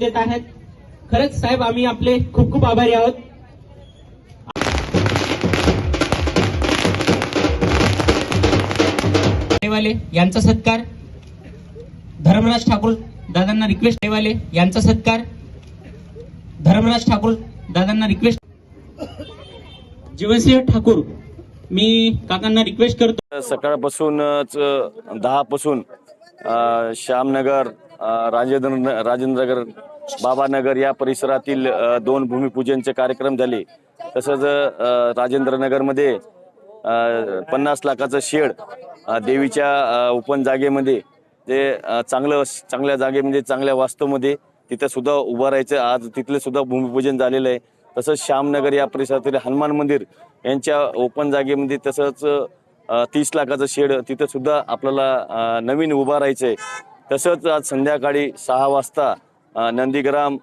देत आहेत. खरंच साहेब आम्ही आपले खूप खूप आभारी आहोत. वाले यांचा सत्कार. धर्मराज ठाकूर दादांना रिक्वेस्ट वाले यांचा सत्कार. धर्मराज ठाकूर दादांना रिक्वेस्ट जीवनसिंह ठाकूर मी काकांना रिक्वेस्ट करतो. सकाळपासूनच दहा पासून श्यामनगर राजेंद्र राजेंद्रनगर बाबानगर या परिसरातील दोन भूमिपूजनचे कार्यक्रम झाले. तसंच राजेंद्रनगरमध्ये पन्नास लाखाचं शेड देवीच्या ओपन जागेमध्ये ते चांगलं चांगल्या जागेमध्ये चांगल्या वास्तवमध्ये तिथं सुद्धा उभं राहायचं. आज तिथले सुद्धा भूमिपूजन झालेलं आहे. तसंच श्यामनगर या परिसरातील हनुमान मंदिर यांच्या ओपन जागेमध्ये तसंच तीस लाखाचं शेड तिथं सुद्धा आपल्याला नवीन उभा राहायचं आहे तसंच आज संध्याकाळी सहा वाजता नंदीग्राम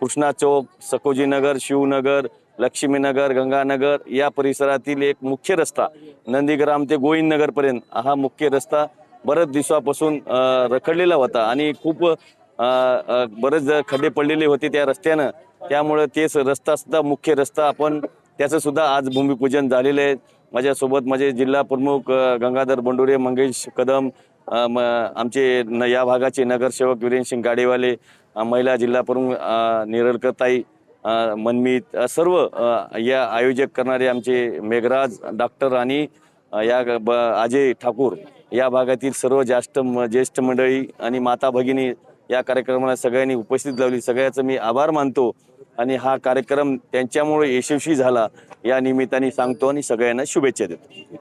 कृष्णा चौक सकोजीनगर शिवनगर लक्ष्मीनगर गंगानगर या परिसरातील एक मुख्य रस्ता नंदीग्राम ते गोविंदनगरपर्यंत हा मुख्य रस्ता बरेच दिवसापासून रखडलेला होता आणि खूप बरेच खड्डे पडलेले होते त्या रस्त्यानं त्यामुळे तेच रस्ता सुद्धा मुख्य रस्ता आपण त्याचं सुद्धा आज भूमिपूजन झालेलं आहे. माझ्यासोबत माझे जिल्हा प्रमुख गंगाधर बंडुरे मंगेश कदम आमचे न या भागाचे नगरसेवक वीरेंद्र सिंग गाडेवाले महिला जिल्हा प्रमुख अ, निरलकताई मनमित मनमीत सर्व या आयोजक करणारे आमचे मेघराज डॉक्टर आणि या ब- अजय ठाकूर या भागातील सर्व ज्येष्ठ ज्येष्ठ मंडळी आणि माता भगिनी या कार्यक्रमाला सगळ्यांनी उपस्थित लावली. सगळ्याचं मी आभार मानतो आणि हा कार्यक्रम त्यांच्यामुळे यशस्वी झाला या निमित्ताने सांगतो आणि सगळ्यांना शुभेच्छा देतो.